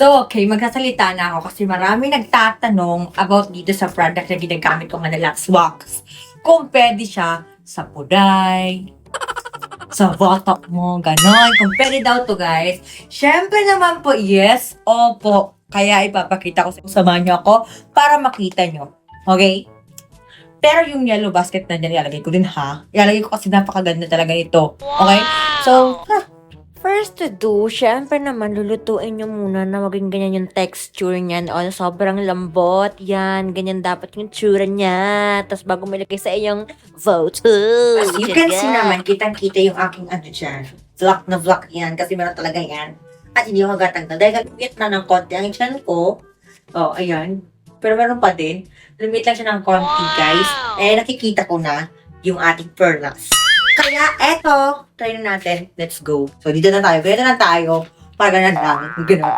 So, okay, magsasalita na ako kasi marami nagtatanong about dito sa product na ginagamit ko nga na Lux Wax. Kung pwede siya sa puday, sa botok mo, ganon. Kung pwede daw to, guys. Siyempre naman po, yes, opo. Kaya ipapakita ko sa samahan niyo ako para makita nyo. Okay? Pero yung yellow basket na dyan, ilalagay ko din ha. Ilalagay ko kasi napakaganda talaga ito. Okay? So, First to do, syempre naman lulutuin nyo muna na maging ganyan yung texture niyan. O, sobrang lambot. Yan, ganyan dapat yung tsura niya. Tapos bago mo ilagay sa iyong vote. As you can see naman, kitang-kita yung aking ano dyan. Vlog na vlog yan, kasi meron talaga yan. At hindi ako gatanggal. Dahil lumit na ng konti ang chan ko. Oh, ayan. Pero meron pa din. Lumit lang siya ng konti, guys. Eh, nakikita ko na yung ating perlas. Kaya, eto, try na natin. Let's go. So, dito na tayo. Ganito na tayo. Para ganun lang. Ganun.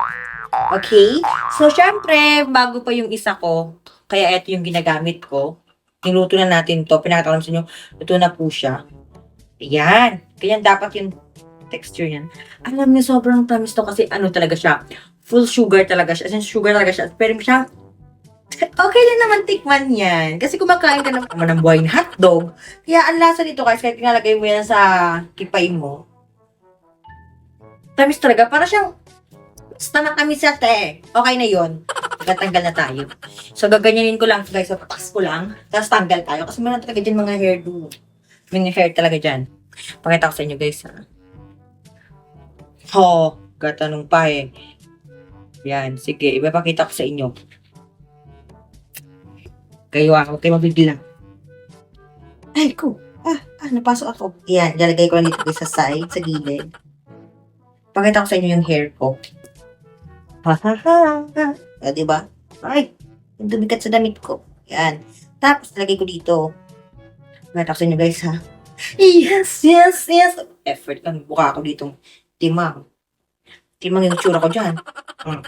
Okay? So, syempre, bago pa yung isa ko, kaya eto yung ginagamit ko. Niluto na natin to. Pinakita sa inyo. Luto na po siya. Ayan. Ganyan dapat yung texture yan. Alam niyo, sobrang tamis to kasi ano talaga siya. Full sugar talaga siya. As in, sugar talaga siya. Pero siya, okay lang naman tikman yan. Kasi kumakain ka ng, ng buhay na hotdog. Kaya ang lasa nito guys, kahit tinalagay mo yan sa kipay mo, tamis talaga. Para siyang, basta matamis siya, te. Okay na yon Tatanggal na tayo. So, gaganyanin ko lang guys. So, ko lang. Tapos tanggal tayo. Kasi meron talaga dyan mga hairdo. May hair talaga dyan. Pakita ko sa inyo guys ha. Ho, gatanong pa eh. Yan, sige. Ipapakita ko sa inyo. Kayo ah, huwag kayo mabibila. Ay, ko. Ah, ah, napasok ako. Yan, lalagay ko lang dito sa side, sa gilid. Pakita ko sa inyo yung hair ko. Ha, ha, ha, ha. Ah, diba? Ay, yung dumikat sa damit ko. Yan. Tapos, lagay ko dito. Pakita ko sa inyo guys ha. Yes, yes, yes. Effort lang. Buka ako dito. Timang. Timang yung tsura ko dyan. Mm.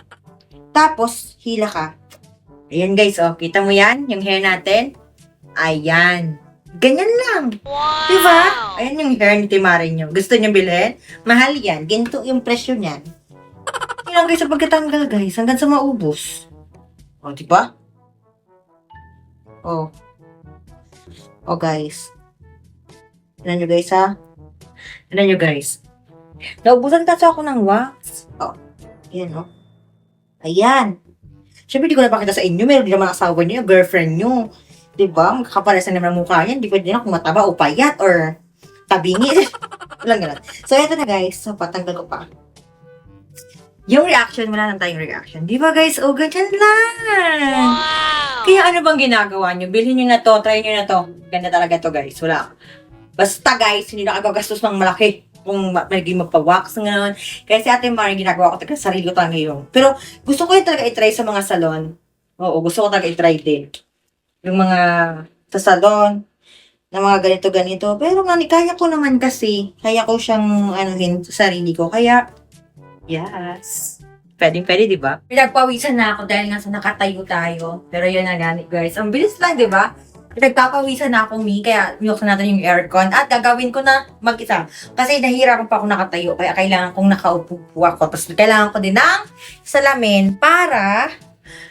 Tapos, hila ka. Ayan guys, oh. Kita mo yan? Yung hair natin? Ayan. Ganyan lang. Wow! Diba? Ayan yung hair ni Timari nyo. Gusto nyo bilhin? Mahal yan. Ganito yung presyo niyan. Yun lang guys sa pagkatanggal guys. Hanggang sa maubos. O, oh, diba? Oh. Oh guys. Tignan nyo guys ha. Tignan nyo guys. Naubusan kasi ako ng wax. Oh. Ayan oh. Ayan. Siyempre, di ko napakita sa inyo. Meron din naman asawa yung girlfriend nyo. Diba? Magkakapares na naman ang mukha niyan. Di pwede na kung mataba o payat or tabingi. Walang ganun. So, eto na guys. So, patanggal ko pa. Yung reaction, wala lang tayong reaction. Di ba guys? O, ganyan lang. Kaya ano bang ginagawa nyo? Bilhin nyo na to, try nyo na to. Ganda talaga to guys. Wala. Basta guys, hindi na gagastos ng malaki kung ma- naging magpa-wax ngayon. Kaya si Ate Mari, ginagawa ko talaga sarili ko talaga yung. Pero gusto ko yung talaga i-try sa mga salon. Oo, gusto ko talaga i-try din. Yung mga sa salon, na mga ganito-ganito. Pero nga, kaya ko naman kasi. Kaya ko siyang anuhin sa sarili ko. Kaya, yes. Pwede, pwede, di ba? Pinagpawisan na ako dahil nga sa nakatayo tayo. Pero yun na ganit, guys. Ang bilis lang, di ba? Pinagpapawisan na ako, Mi. Kaya, binuksan natin yung aircon. At gagawin ko na mag-isa. Kasi nahihirapan pa ako nakatayo. Kaya kailangan kong nakaupo po ako. Tapos kailangan ko din ng salamin para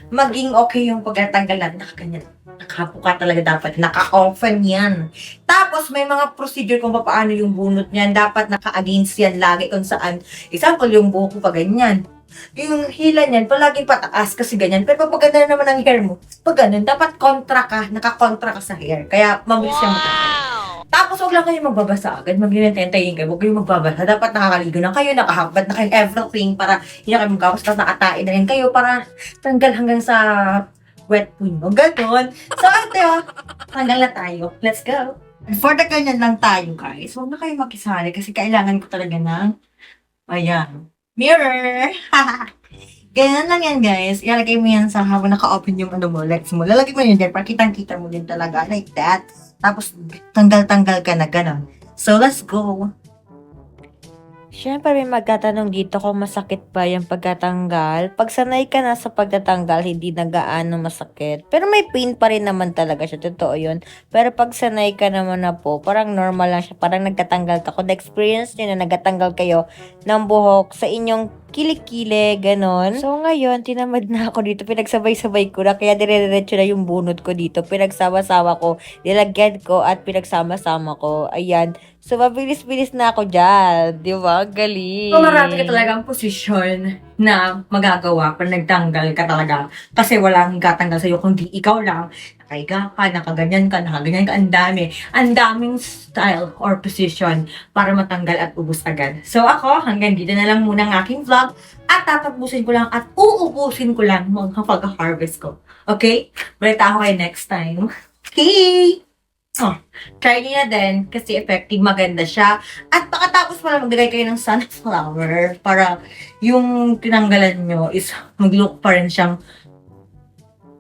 maging okay yung pagkatanggal natin. Nakaganyan. Nakapo ka talaga dapat. Naka-open yan. Tapos, may mga procedure kung paano yung bunot niyan. Dapat naka-against yan lagi kung saan. Example, yung buhok ko pa ganyan. Yung hila niyan, palaging pataas kasi ganyan. Pero pag ganda naman ang hair mo, pag ganun, dapat kontra ka, naka-kontra ka sa hair. Kaya, mabilis yung matanggal. Tapos, huwag lang kayo magbabasa agad. Mag-inentayin kayo. Huwag kayo magbabasa. Dapat nakakaligo na kayo, nakahabad na kayo, everything para hindi na kayo magkawas. Tapos nakatain na rin kayo para tanggal hanggang sa wet po nyo. Ganon. So, ate, oh, tanggal na tayo. Let's go. For the ganyan lang tayo, guys. Huwag na kayo makisali kasi kailangan ko talaga ng, ayan, mirror. Ganyan lang yan, guys. Ilalagay mo yan sa habang naka-open yung ano mo, legs mo. Lalagay mo yun dyan para kitang-kita mo din talaga. Like that. Tapos, tanggal-tanggal ka na, ganon. So, let's go. Siyempre may magtatanong dito kung masakit ba yung pagkatanggal. Pag sanay ka na sa pagtatanggal, hindi na gaano masakit. Pero may pain pa rin naman talaga siya. Totoo yun. Pero pag sanay ka naman na po, parang normal lang siya. Parang nagtatanggal ka. Kung na-experience nyo na nagtatanggal kayo ng buhok sa inyong kilikili, ganon. So, ngayon, tinamad na ako dito. Pinagsabay-sabay ko na, kaya dire-diretso na yung bunot ko dito. Pinagsama-sama ko, nilagyan ko, at pinagsama-sama ko. Ayan. So, mabilis-bilis na ako dyan. Di ba? Galing. So, marami ka talagang posisyon na magagawa pag nagtanggal ka talaga. Kasi walang gatanggal sa'yo, kundi ikaw lang. Nakahiga ka, nakaganyan ka, nakaganyan ka, ang dami. Ang daming style or position para matanggal at ubus agad. So, ako, hanggang dito na lang muna ang aking vlog. At tatapusin ko lang at uubusin ko lang mga pag-harvest ko. Okay? Balita ako kayo next time. Okay! Oh, try niyo na din kasi effective, maganda siya. At pagkatapos pala maglagay kayo ng sunflower para yung tinanggalan nyo is mag-look pa rin siyang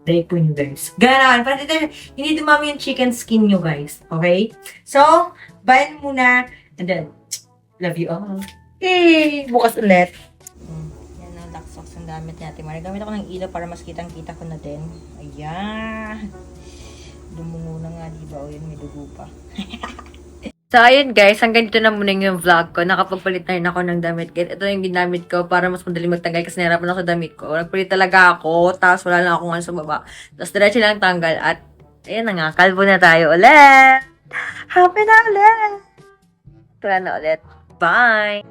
day po nyo guys. Ganon. Para dito, hindi dumami yung chicken skin nyo guys. Okay? So, bye muna. And then, love you all. Yay! Bukas ulit. Yan ang lock socks ang gamit natin. Maragamit ako ng ilaw para mas kitang-kita ko na din. Ayan. Dumungo na nga, di ba? O yun, may dugo pa. So, ayun guys, hanggang dito na muna yung vlog ko. Nakapagpalit na rin ako ng damit. Kaya ito yung ginamit ko para mas madali magtanggal kasi nahirapan ako sa damit ko. Nagpalit talaga ako, tapos wala lang akong ano sa baba. Tapos diretso lang tanggal at ayun na nga, kalbo na tayo ulit! Happy na ulit! Tara na ulit. Bye!